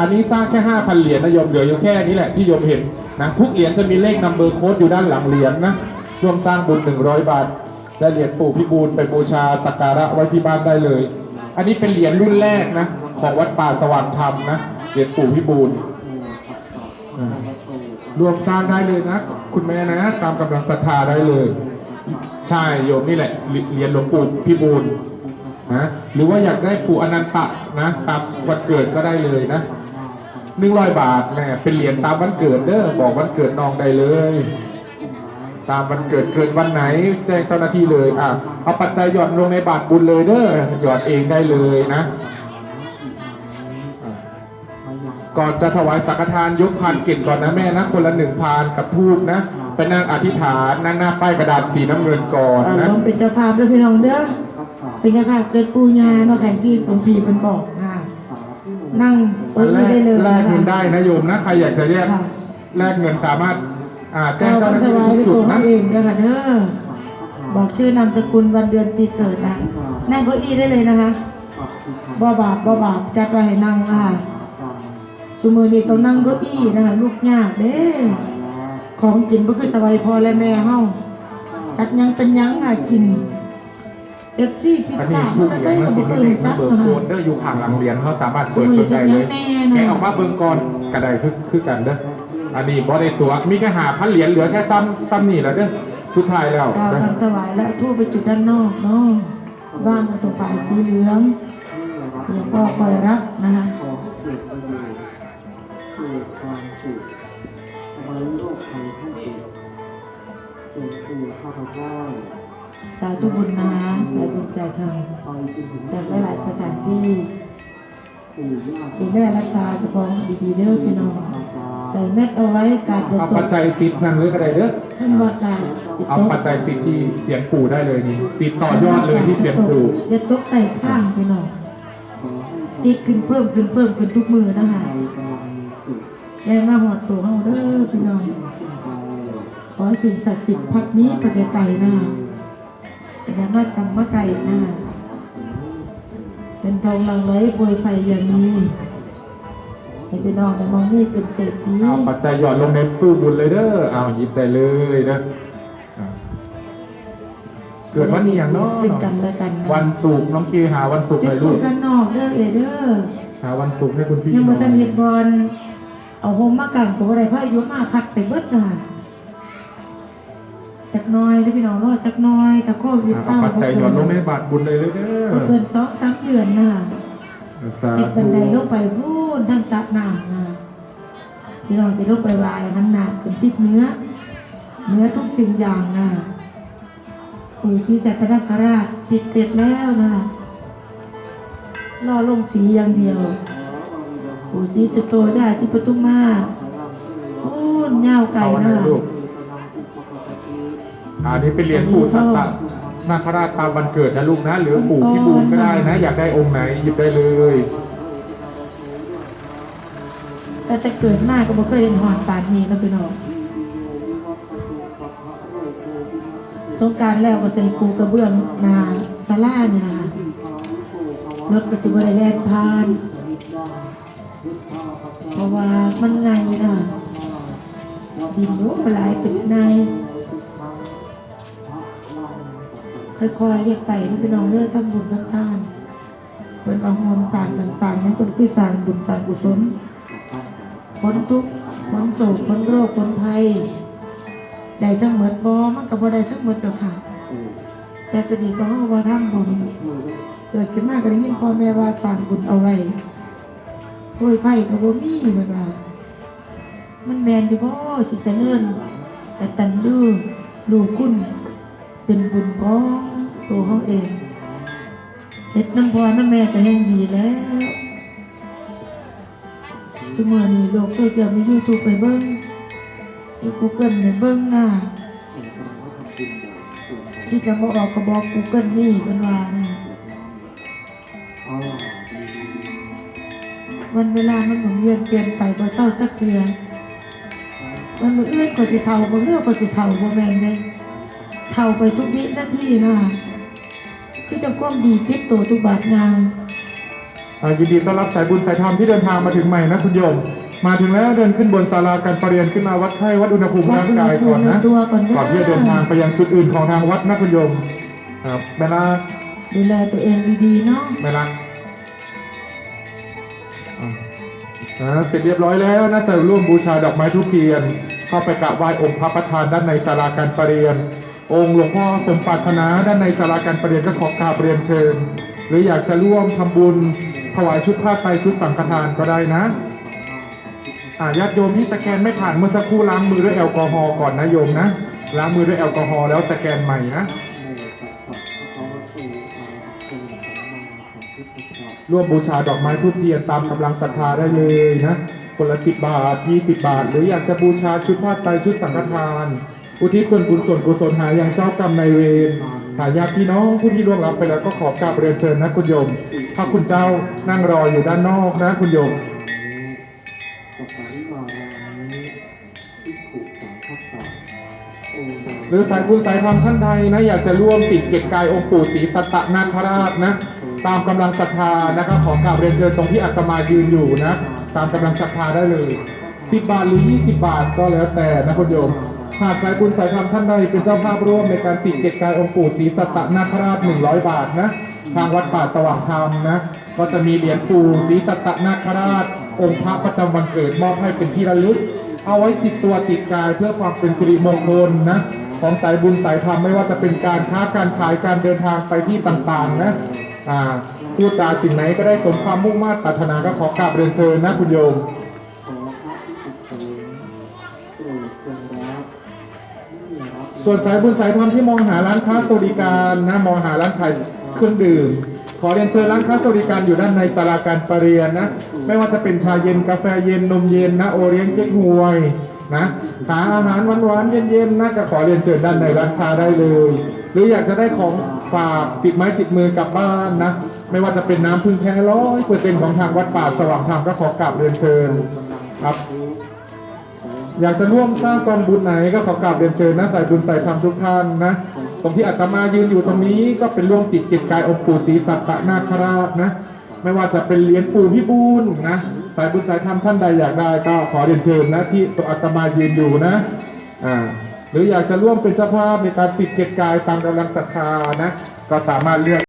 อันนี้สร้างแค่ 5,000 เหรียญนะโยมเหลืออยู่แค่นี้แหละที่โยมเห็นนะทุกเหรียญจะมีเลขนัมเบอร์โค้ดอยู่ด้านหลังเหรียญนะร่วมสร้างบุญ 100 บาทและเหรียญปู่พิบูลไปบูชาสักการะไว้ที่บ้านได้เลย อันนี้เป็นเหรียญรุ่นแรกนะของวัดป่าสว่างธรรมนะเหรียญปู่พิบูลรวมสร้างได้เลยนะ คุณแม่นะ ตามกำลังศรัทธาได้เลย ใช่โยมนี่แหละเหรียนหลวงปู่พิบูล นะหรือว่าอยากได้ปู่อนันตะนะตามวันเกิดก็ได้เลยนะหนึ่งร้อยบาทแม่เป็นเหรียญตามวันเกิดเด้อบอกวันเกิดน้องได้เลย ตามวันเกิดเกิดวันไหน แจ้งเจ้าหน้าที่เลยอะเอาปัจจัยหย่อนลงในบาทบุญเลยเด้อหย่อนเองได้เลยนะก่อนจะถวายสังฆทานยกพานเก่งก่อนนะแม่นะคนละหนึ่งพานกับทูบนะไปนั่งอธิษฐานนั่งหน้าป้ายกระดาษสีน้ำเงินก่อนนะลองเป็นเจ้าภาพด้วยพี่น้องเด้อ เป็นเจ้าภาพเกิดปูญาเนาะใครที่สมพีเป็นบอกค่ะ นั่งอันแรกได้เลยแลกเงินได้นะโยมนะ ใครอยากจะแยกค่ะแลกเงินสามารถอ่าแจ้เจ้างเจ้าหก็น้าถที่วายทุกด้วยจุตัดวเขานะ เองเด้อค่ะเด้อบอกชื่อนามสกุลวันเดือนปีเกิดนะนั่งเก้าอี้ได้เลยนะคะบ่บาปบ่บาปจัดไว้ให้นั่งค่ะสุมือนี้ต้องนั่งเก้าอี้นะคะลูกยากเด้ของกินก็คือสบายพอและแม่เฮาจักยังเป็นยังอะกิน เอฟซีพิซอันนี้ซ่าทูมันบก็เหรียใส่ญกัมาบสิบ่บเติมเล็กจันะกเบอร์นะโคคะนเด้ออยู่ข้างหลังเหรียญเขาสามารถเปิดเปิดได้เลยแกะออกมาเบิ่งก่อนกระไดคือคือกันเด้ออันนี้บ่ได้ตัวมีแค่หาพันเหรียญเหลือแค่ซ้ำซ้ำนี่แหละเด้อสุดท้ายแล้วกาวนะทำถวายแล้วทูบไปจุดด้านนอกเนาะว่างกับตัวฝ่ายสีเหลืองหลวงพ่อคอยรับนะคะขอเกิดประโยชน์เกิดความสุขไว้โรคภัยไข้เจ็บเป็นคือข้าพเจ้า สาธุบุญนะสายบุญใจทางไปจนถึงจากหลายๆสถานที่ปู่ย่าดูแลรักษาเจ้าของดีๆเด้อพี่น้องอาจารย์ใส่แมสเอาไว้การจะเอาตปัจกจัยติดนั่นเลยก็ได้เด้อท่านว่าการจะเอาตกปัจจัยติดที่เสียงปู่ได้เลยนี่ติดต่อยอดเลยที่เสียงปู่จะตกไต่ข้างพี่น้องขอให้ติดขึ้นเพิ่มขึ้นเพิ่มขึ้นทุกมือนะคะใจกำลังมีสุขแรงมาหอดตัวเฮาเด้อพี่น้องขึ้นไปขอให้สิ่งศักดิ์สิทธิ์พักนี้ประเดไกลนะ อย่ามาทำมาไก่นะเป็นทองลังไหลโปรยไฟอย่างนี้ให้พี่น้องได้มองนี่เป็นเศรษฐีเอาปัจจัยหย่อนลงในตู้บุญเลยเด้อเอาหยิบได้เลยนะอ่าเกิดวันนี้อย่างเน้อซึ่งกันและกันนะวันศุกร์น้องคีหาวันศุกร์จุหดน่อยทูลูบกด้านนอกเด้อเอเด้อหาวันศุกร์ให้คุณพี่ยังหน่มาอยตะเมียดบอลเอาโฮมมากันตัวอะไรพ่ออายุมาพักไปเบิดจ้ะ จักหน้อยได้อพี่น้องรอดจักหน้อยแต่โควิดอ่าเศร้าเอาปัจจัยหย่อนลงในบาทบุญเลยเลยเด้อบ่เกินสองสามเดือนน่ะสาเฮ็ดบัธุนไดลงไปพูนทั้งสระน้ำนะพี่น้องจะลงไปวายหันหน้าขึ้นติดเนื้อ เนื้อทุกสิ่งอย่างนะปู่ที่สัตนคราชติดเป็ดแล้วนะล่อลงสีอย่างเดียวปู่สีสุโตได้สิปทุมมาโอ้นยาวไก่เอาอันไหนนะลูก อันนี้เป็นเหรียญปู่สัตตะนาคราชตามวันเกิดนะลูกนะ หรือปู่พิบูลก็ได้นะ อยากได้องค์ไหนหยิบได้เลยแต่แต่เกิดมาก็บ่เคยเห็นหอนปานนี้นะพี่น้องสงกรารแล้วก็เซ็นปูกระเบื้องหนาศาลานี่นะคะรถก็สิบ่ได้แล่นผ่าน เพราะว่ามันไงนะดินโน้หลายเป็นใน ค่อยๆเรียกไปนี่พี่น้องเลือกทำบุญทำทานเป็นเอาหอมสารสารนั่นคนคือสารบุญสารกุศลพ้นทุกข์พ้นโศกพ้นโรคพ้นภัยได้ทั้งหมดบ่มันก็บ่ได้ทั้งหมดดอกค่ะ แต่ก็ดีก็เฮาว่าทำบุญเกิดขึ้นมาก็ได้ยินพ่อแม่ว่าสร้างบุญเอาไว้โอ้ยไผ่กับบ่มีเหมือนว่ามันแมนอยู่บ่สิเจริญแต่ตันดูดูคุณ เป็นบุญของตัวเขาเองเฮ็ดน้ำพอน้ำแม่ก็ยังดีแล้วสมัยนี้โลกโซเชียลมียูทูบไปเบิ่งมีกูเกิลไปเบิ่งหน้าที่จะบ่ออกก็บอกกูเกิลนี่เป็นว่านะวันเวลามันหมุนเวียนเปลี่ยนไปบ่เศร้าจักเทือมันมืออื่นก็สิเทาบ่เลือกก็สิเทาบ่แมงเลย เท่าไปทุกวินาทีนะที่จะความดีชิดตัวทุกบาทงามอ่ายินดีต้อนรับสายบุญสายธรรมที่เดินทางมาถึงใหม่นะคุณโยม มาถึงแล้วเดินขึ้นบนศาลาการประเรียนขึ้นมาวัดไข้วัดอุณหภูมิร่างกายก่อนนะตัวก่อนเด้อก่อนที่จะเดินทางไปยังจุดอื่นของทางวัดนะคุณโยมครับเวลาดูแลตัวเองดีๆเนาะเวลาอ่าอ่าเสร็จเรียบร้อยแล้วน่าจะร่วมบูชาดอกไม้ทุกเทียน เข้าไปกราบไหว้องค์พระประธานด้านในศาลาการประเรียน องค์หลวงพ่อสมปรารถนาด้านในศาลาการประเรียนก็ขอกราบเรียนเชิญ หรืออยากจะร่วมทำบุญถวายชุดผ้าไตรชุดสังฆทานก็ได้นะอาญาติโยมที่สแกนไม่ผ่านเมื่อสักครู่ล้างมือด้วยแอลกอฮอล์ก่อนนะโยมนะล้างมือด้วยแอลกอฮอล์แล้วสแกนใหม่นะร่วมบูชาดอกไม้ทูบเทียนตามกำลังศรัทธาได้เลยนะคนละสิบบาทยี่สิบบาท หรืออยากจะบูชาชุดผ้าไตรชุดสังฆทาน อุทิศส่วนบุญส่วนกุศลหายังเจ้ากรรมนายเวรหาญาติพี่น้องผู้ที่ล่วงลับไปแล้วก็ขอกราบเรียนเชิญนะคุณโยมถ้าคุณเจ้านั่งรออยู่ด้านนอกนะคุณโยมหรือสายบุญสายธรรมท่านใดนะอยากจะร่วมติดเกตกายองค์ปู่ศรีสัตตนาคราชนะ ตามกำลังศรัทธานะครับขอกราบเรียนเชิญตรงที่อาตมายืนอยู่นะ ตามกำลังศรัทธาได้เลย10บบาทหรือ20บาทก็แล้วแต่นะคุณโยม หากสายบุญสายธรรมท่านใดเป็นเจ้าภาพร่วมในการติดเกตกายองค์ปู่ศรีสัตตนาคราช100 บาทนะ ทางวัดป่าสว่างธรรมนะ ก็จะมีเหรียญปู่ศรีสัตตนาคราช องค์พระประจำวันเกิดมอบให้เป็นที่ระลึก เอาไว้ติดตัวติดกายเพื่อความเป็นสิริมงคลนะ ของสายบุญสายธรรมไม่ว่าจะเป็นการค้าการขายการเดินทางไปที่ต่างๆนะอ่าพูดจาสิ่งไหนก็ได้สมความมุ่งมา่ปรารถนาก็ขอกราบเรียนเชิญนะคุณโยม ส่วนสายบุญสายธรรมที่มองหาร้านค้าสวัสดิการนะมองหาร้านขายเครื่องดื่ม ขอเรียนเชิญร้านค้าสวัสดิการอยู่ด้านในศาลาการประเรียนนะไม่ว่าจะเป็นชาเย็นกาแฟเย็นนมเย็นนะโอเลี้ยงเก๊กฮวยนะหาอาหารหวานๆเย็นๆนะก็ขอเรียนเชิญด้านในร้านค้าได้เลย หรืออยากจะได้ของฝากติดไม้ติดมือกลับบ้านนะไม่ว่าจะเป็นน้ำพึ่งแท้ร้อยเปอร์เซ็นต์ของทางวัดป่าสว่างธรรมก็ขอกราบเรียนเชิญครับ อยากจะร่วมสร้างกองบุญไหนก็ขอกราบเรียนเชิญนะสายบุญสายธรรมทุกท่านนะตรงที่อาตมายืนอยู่ตรงนี้ก็เป็นร่วมติดจิตกายองค์ปู่ศรีสัตตนาคราชนะไม่ว่าจะเป็นเหรียญปู่พิบูลนะสายบุญสายธรรมท่านใดอยากได้ก็ขอเรียนเชิญนะที่ตัวอาตมายืนอยู่นะอ่าหรืออยากจะร่วมเป็นเจ้าภาพในการติดเกตกายตามกำลังศรัทธานะก็สามารถเลือก